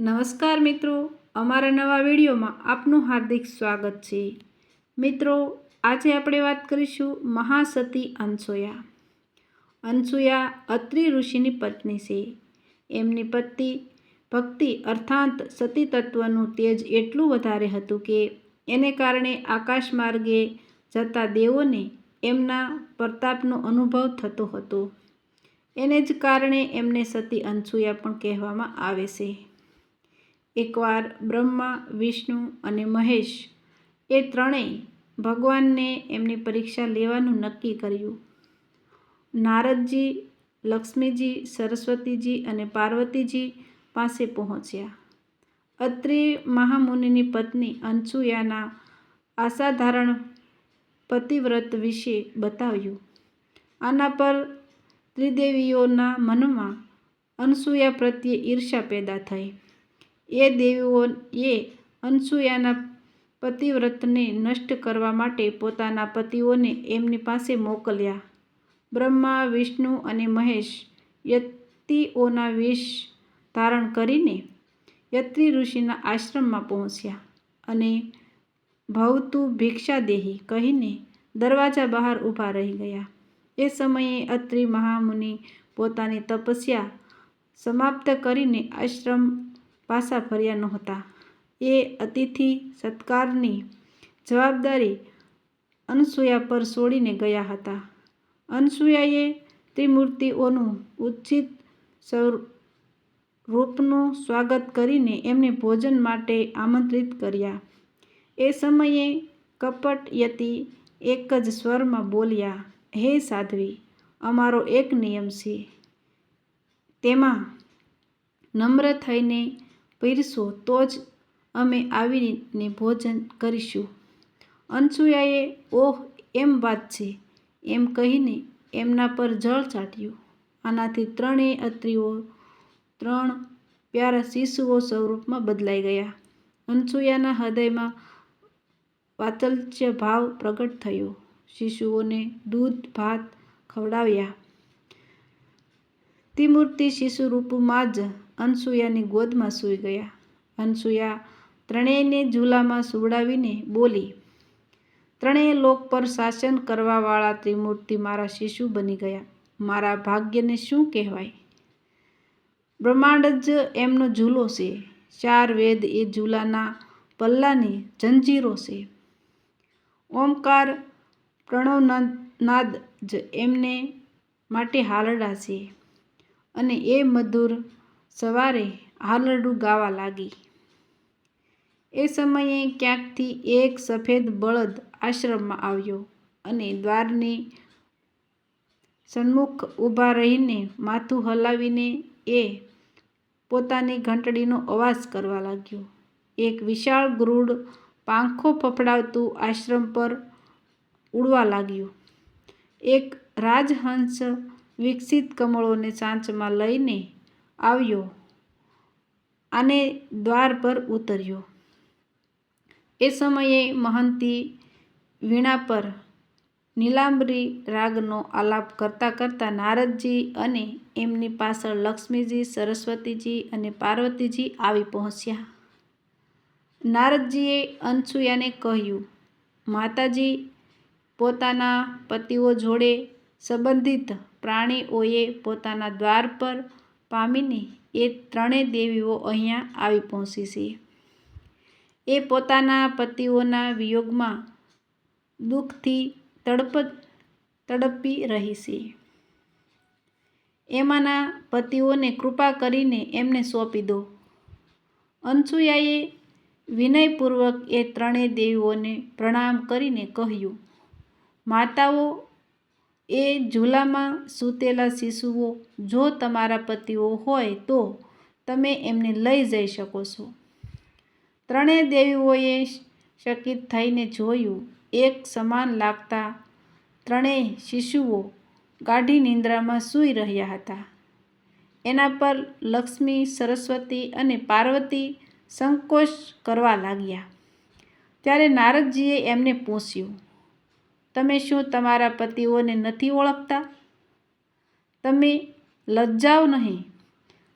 નમસ્કાર મિત્રો, અમારા નવા વિડીયોમાં આપનું હાર્દિક સ્વાગત છે. મિત્રો, આજે આપણે વાત કરીશું મહાસતી અનસૂયા. અનસૂયા અત્રિ ઋષિની પત્ની છે. એમની પતિ ભક્તિ અર્થાત સતી તત્વનું તેજ એટલું વધારે હતું કે એને કારણે આકાશ માર્ગે જતા દેવોને એમના પ્રતાપનો અનુભવ થતો હતો. એને જ કારણે એમને સતી અનસૂયા પણ કહેવામાં આવે છે. એકવાર બ્રહ્મા, વિષ્ણુ અને મહેશ એ ત્રણેય ભગવાનને એમની પરીક્ષા લેવાનું નક્કી કર્યું. નારદજી, લક્ષ્મીજી, સરસ્વતીજી અને પાર્વતીજી પાસે પહોંચ્યા. અત્રિ મહામુનિની પત્ની અનસૂયાના અસાધારણ પતિવ્રત વિશે બતાવ્યું. આના પર ત્રિદેવીઓના મનમાં અનસૂયા પ્રત્યે ઈર્ષા પેદા થઈ. એ દેવીઓએ અનસૂયાના પતિવ્રતને નષ્ટ કરવા માટે પોતાના પતિઓને એમની પાસે મોકલ્યા. બ્રહ્મા, વિષ્ણુ અને મહેશ યતિઓના વિષ ધારણ કરીને યત્રી ઋષિના આશ્રમમાં પહોંચ્યા અને ભવતું ભિક્ષાદેહી કહીને દરવાજા બહાર ઊભા રહી ગયા. એ સમયે અત્રિ મહામુનિ પોતાની તપસ્યા સમાપ્ત કરીને આશ્રમ પાછા ફર્યા નહોતા. એ અતિથિ સત્કારની જવાબદારી અનસૂયા પર છોડીને ગયા હતા. અનસૂયાએ ત્રિમૂર્તિઓનું ઉચિત સ્વરૂપનું સ્વાગત કરીને એમને ભોજન માટે આમંત્રિત કર્યા. એ સમયે કપટ યતિ એક જ સ્વરમાં બોલ્યા, હે સાધ્વી, અમારો એક નિયમ છે. તેમાં નમ્ર થઈને પીરસો તો જ અમે આવીને ભોજન કરીશું. અનસૂયાએ, ઓહ, એમ વાત છે. એમ કહીને એમના પર જળ ચાટ્યું. આનાથી ત્રણેય અત્રિઓ, ત્રણ પ્યારા શિશુઓ સ્વરૂપમાં બદલાઈ ગયા. અનસૂયાના હૃદયમાં વાત્સલ્ય ભાવ પ્રગટ થયો. શિશુઓને દૂધ, ભાત ખવડાવ્યા. ત્રિમૂર્તિ શિશુ રૂપમાં જ અનસૂયાની ગોદમાં સૂઈ ગયા. અનસૂયા ત્રણેયને ઝૂલામાં સુવડાવીને બોલી, ત્રણેય લોક પર શાસન કરવાવાળા ત્રિમૂર્તિ મારા શિશુ બની ગયા. મારા ભાગ્યને શું કહેવાય? બ્રહ્માંડ જ એમનો ઝૂલો છે. ચાર વેદ એ ઝૂલાના પલ્લાની જંજીરો છે. ઓમકાર પ્રણવનાદ જ એમને માટે હારડા છે. અને એ મધુર સવારે હાલરડું ગાવા લાગી. એ સમયે ક્યાંકથી એક સફેદ બળદ આશ્રમમાં આવ્યો અને દ્વારની સન્મુખ ઊભા રહીને માથું હલાવીને એ પોતાની ઘંટડીનો અવાજ કરવા લાગ્યો. એક વિશાળ ગરુડ પાંખો ફફડાવતું આશ્રમ પર ઉડવા લાગ્યું. એક રાજહંસ વિકસિત કમળોને સાંચમાં લઈને આવ્યો આને દ્વાર પર ઉતર્યો. એ સમયે મહંતી વીણા પર નીલાંબરી રાગનો આલાપ કરતાં કરતાં નારદજી અને એમની પાછળ લક્ષ્મીજી, સરસ્વતીજી અને પાર્વતીજી આવી પહોંચ્યા. નારદજીએ અનસૂયાને કહ્યું, માતાજી, પોતાના પતિઓ જોડે સંબંધિત પ્રાણીઓએ પોતાના દ્વાર પર પામીને એ ત્રણેય દેવીઓ અહીંયા આવી પહોંચી છે. એ પોતાના પતિઓના વિયોગમાં દુઃખથી તડપ, તડપી રહી છે. એમાંના પતિઓને કૃપા કરીને એમને સોંપી દો. અનસૂયાએ વિનયપૂર્વક એ ત્રણેય દેવીઓને પ્રણામ કરીને કહ્યું, માતાઓ એ ઝૂલામાં સૂતેલા શિશુઓ જો તમારા પતિઓ હોય તો તમે એમને લઈ જઈ શકો છો. ત્રણેય દેવીઓએ શકિત થઈને જોયું, એક સમાન લાગતા ત્રણેય શિશુઓ ગાઢી નિંદ્રામાં સૂઈ રહ્યા હતા. એના પર લક્ષ્મી, સરસ્વતી અને પાર્વતી સંકોચ કરવા લાગ્યા. ત્યારે નારદજીએ એમને પૂછ્યું તમે શું તમારા પતિઓને નથી ઓળખતા? તમે લજ્જાઓ નહીં.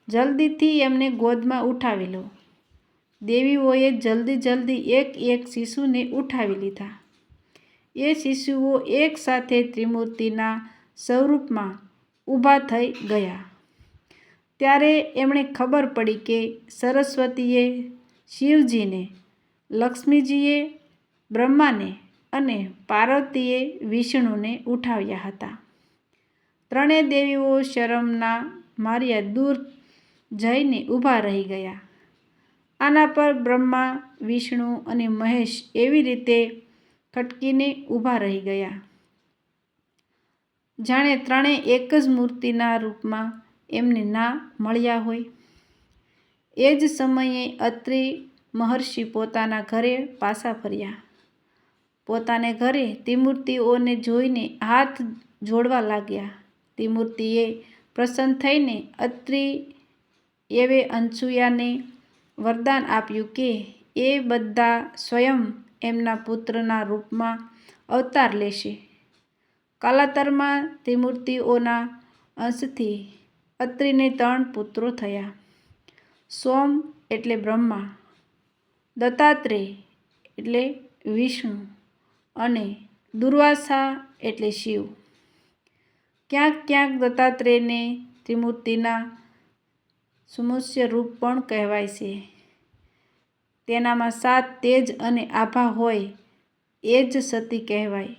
જલ્દીથી એમને ગોદમાં ઉઠાવી લો. દેવીઓએ જલ્દી જલ્દી એક એક શિશુને ઉઠાવી લીધા. એ શિશુઓ એક સાથે ત્રિમૂર્તિના સ્વરૂપમાં ઊભા થઈ ગયા. ત્યારે એમણે ખબર પડી કે સરસ્વતીએ શિવજીને, લક્ષ્મીજીએ, બ્રહ્માને અને પાર્વતીએ વિષ્ણુને ઉઠાવ્યા હતા. ત્રણેય દેવીઓ શરમના માર્યા દૂર જઈને ઊભા રહી ગયા. આના પર બ્રહ્મા, વિષ્ણુ અને મહેશ એવી રીતે ખટકીને ઊભા રહી ગયા. જાણે ત્રણેય એક જ મૂર્તિના રૂપમાં એમને ના મળ્યા હોય. એ જ સમયે અત્રિ મહર્ષિ પોતાના ઘરે પાછા ફર્યા. પોતાને ઘરે ત્રિમૂર્તિઓને જોઈને હાથ જોડવા લાગ્યા. ત્રિમૂર્તિએ પ્રસન્ન થઈને અત્રિ એવે અનસૂયાને વરદાન આપ્યું કે એ બધા સ્વયં એમના પુત્રના રૂપમાં અવતાર લેશે. કલાતરમાં ત્રિમૂર્તિઓના અંશથી અત્રિને ત્રણ પુત્રો થયા. સોમ એટલે બ્રહ્મા, દત્તાત્રેય એટલે વિષ્ણુ. અને દુર્વાસા એટલે શિવ. ક્યાંક ક્યાંક દત્તાત્રેયને ત્રિમૂર્તિના સુમુષ્ય રૂપ પણ કહેવાય છે. તેનામાં સાત તેજ અને આભા હોય એ જ સતી કહેવાય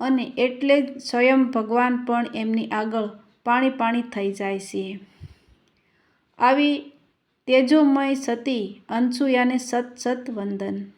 અને એટલે જ સ્વયં ભગવાન પણ એમની આગળ પાણી પાણી થઈ જાય છે. આવી તેજોમય સતી અનસુયાને સત સત વંદન.